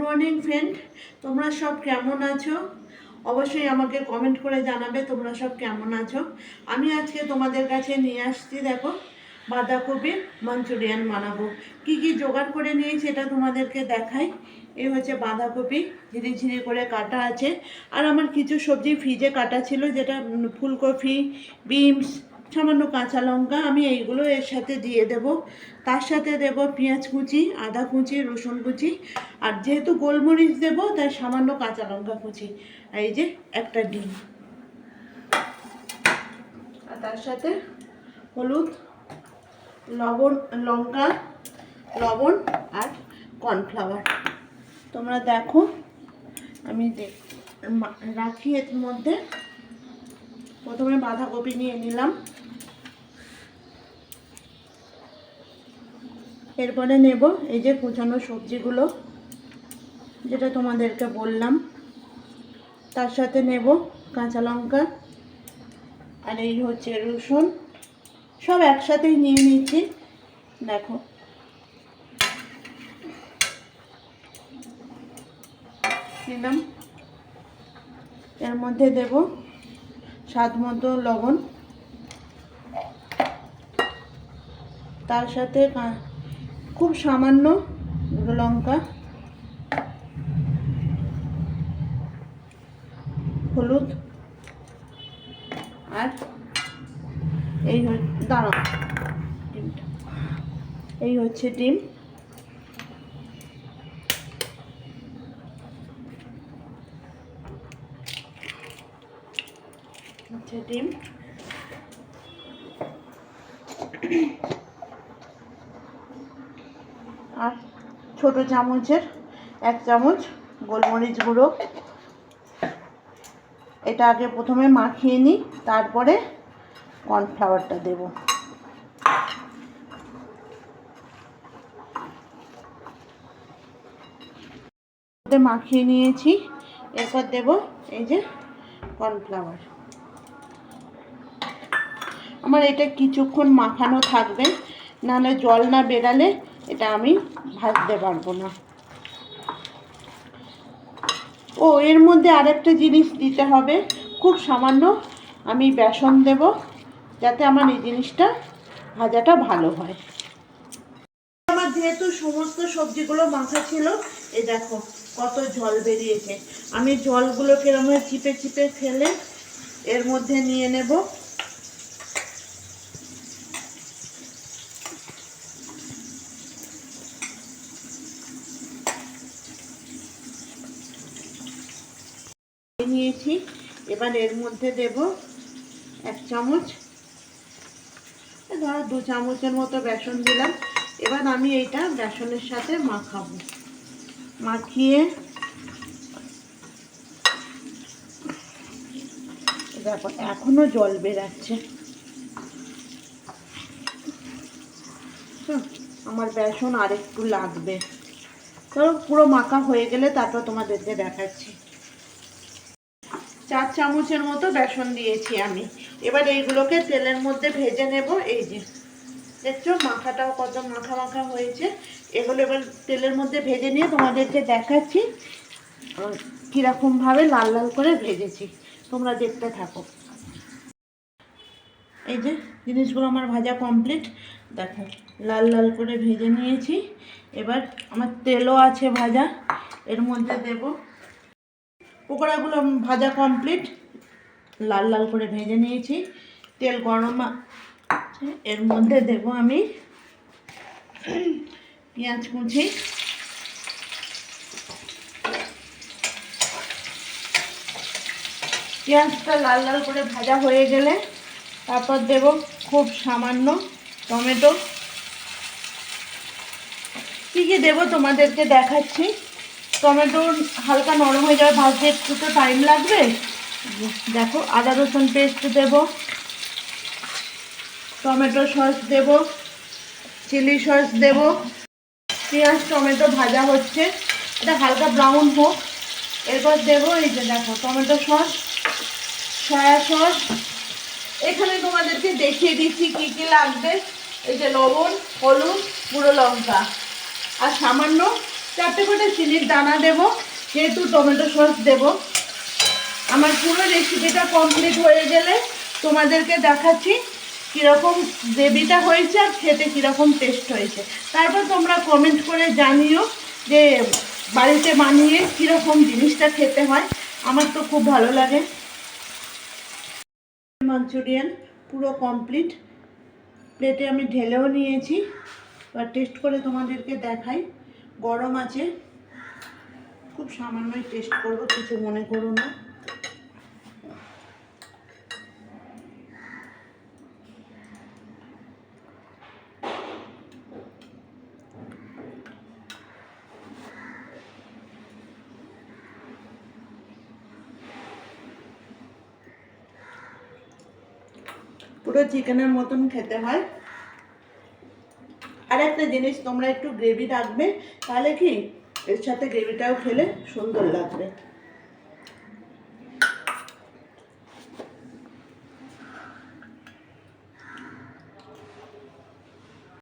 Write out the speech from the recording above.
Morning friend তোমরা সব কেমন আছো? অবশ্যই আমাকে কমেন্ট করে জানাবে তোমরা সব কেমন আছো। আমি আজকে তোমাদের কাছে নিয়ে আসছি, দেখো, বাঁধাকপির মাঞ্চুরিয়ান বানাবো। কি কি জোগাড় করে নিয়েছি এটা তোমাদেরকে দেখাই। এই হচ্ছে বাঁধাকপি ঝিরি ঝিরি করে কাটা আছে। আর আমার কিছু সবজি ফ্রিজে কাটা ছিল, যেটা ফুলকপি বিনস সামান্য কাঁচা লঙ্কা আমি এইগুলো এর সাথে দিয়ে দেব। তার সাথে দেব পেঁয়াজ কুচি, আদা কুচি, রসুন কুচি। আর যেহেতু গোলমরিচ দেব, তাই সামান্য কাঁচা লঙ্কা কুচি। এই যে একটা ডিম। আর তার সাথে হলুদ, লবণ, লঙ্কা, লবণ আর কর্নফ্লাওয়ার। তোমরা দেখো, আমি রাখি এর মধ্যে প্রথমে বাঁধাকপি নিয়ে নিলাম। এরপরে নেব এই যে কুচানো সবজিগুলো, যেটা তোমাদেরকে বললাম। তার সাথে নেব কাঁচা লঙ্কা আর এই হচ্ছে রসুন। সব একসাথেই নিয়ে নিচ্ছি। দেখো। নিলাম। এর মধ্যে দেব স্বাদ মতো লবণ। তার সাথে খুব সামান্য গুঁড়ো লঙ্কা হলুদ আর এই ডিমটা। এই হচ্ছে ডিম। হচ্ছে ডিম। আর ছোট চামচের এক চামচ গোলমরিচ গুঁড়ো। এটা আগে প্রথমে মাখিয়ে নিই, তারপরে কর্নফ্লাওয়ারটা দেব। মাখিয়ে নিয়েছি, এরপর দেব এই যে কর্নফ্লাওয়ার। আমার এটা কিছুক্ষণ মাখানো থাকবে, নাহলে জল না বেরালে এটা আমি ভাজতে পারব না। ও, এর মধ্যে আরেকটা জিনিস দিতে হবে। খুব সামান্য আমি বেসন দেব, যাতে আমার এই জিনিসটা ভাজাটা ভালো হয়। আমার যেহেতু সমস্ত সবজিগুলো মাখা ছিল, এই দেখো কত জল বেরিয়েছে। আমি জলগুলো কিরম চিপে চিপে ফেলে এর মধ্যে নিয়ে নেব। নিয়েছি এবার এর মধ্যে দেব এক চামচ। ধরো দু চামচের মতো বেসন দিলাম। এবার আমি এইটা বেসনের সাথে মাখাবো। মাখিয়ে দেখো, এখনও জল বেরাচ্ছে। আমার বেসন আর একটু লাগবে। ধরো পুরো মাখা হয়ে গেলে তারপর তোমাদেরকে দেখাচ্ছি। চার চামচের মতো বেসন দিয়েছি আমি। এবার এইগুলোকে তেলের মধ্যে ভেজে নেব। এই যে, দেখছ, মাখাটাও কত মাখা মাখা হয়েছে। এগুলো এবার তেলের মধ্যে ভেজে নিয়ে তোমাদেরকে দেখাচ্ছি। কীরকমভাবে লাল লাল করে ভেজেছি। তোমরা দেখতে থাকো। এই যে, জিনিসগুলো আমার ভাজা কমপ্লিট দেখো, লাল লাল করে ভেজে নিয়েছি। এবার আমার তেলও আছে ভাজা। এর মধ্যে দেবো পকোড়াগুলো ভাজা কমপ্লিট লাল লাল করে ভেজে নিয়েছি। তেল গরম এর মধ্যে দেব আমি পেঁয়াজ কুচি। পেঁয়াজটা লাল লাল করে ভাজা হয়ে গেলে তারপর দেব খুব সামান্য টমেটো। কী কী দেবো তোমাদেরকে দেখাচ্ছি। টমেটো হালকা নরম হয়ে যাবে, ভাজতে একটু তো টাইম লাগবে। দেখো, আদা, রসুন পেস্ট দেব, টমেটো সস দেব চিলি সস দেব। পেঁয়াজ, টমেটো ভাজা হচ্ছে। এটা হালকা ব্রাউন হোক। এরপর দেব এই যে দেখো, টমেটো সস সয়া সস। এখানে তোমাদেরকে দেখিয়ে দিচ্ছি কি কি লাগবে। এই যে লবণ, হলুদ, গুঁড়ো লঙ্কা। আর সামান্য চারটে করে চিনির দানা দেব, যেহেতু টমেটো সস দেব। আমার পুরো রেসিপিটা কমপ্লিট হয়ে গেলে তোমাদেরকে দেখাচ্ছি কীরকম গ্রেভিটা হয়েছে আর খেতে কীরকম টেস্ট হয়েছে। তারপর তোমরা কমেন্ট করে জানিও যে বাড়িতে বানিয়ে কীরকম জিনিসটা খেতে হয়। আমার তো খুব ভালো লাগে। মাঞ্চুরিয়ান পুরো কমপ্লিট প্লেটে আমি ঢেলেও নিয়েছি। এবার টেস্ট করে তোমাদেরকে দেখাই। গরম আছে। খুব সামান্যই টেস্ট করব, কিছু মনে করো না। পুরো চিকেনের মতন খেতে হয়। আর একটা জিনিস তোমরা একটু গ্রেভি রাখবে, তাহলে কি? এর সাথে গ্রেভিটাও খেলে সুন্দর লাগবে।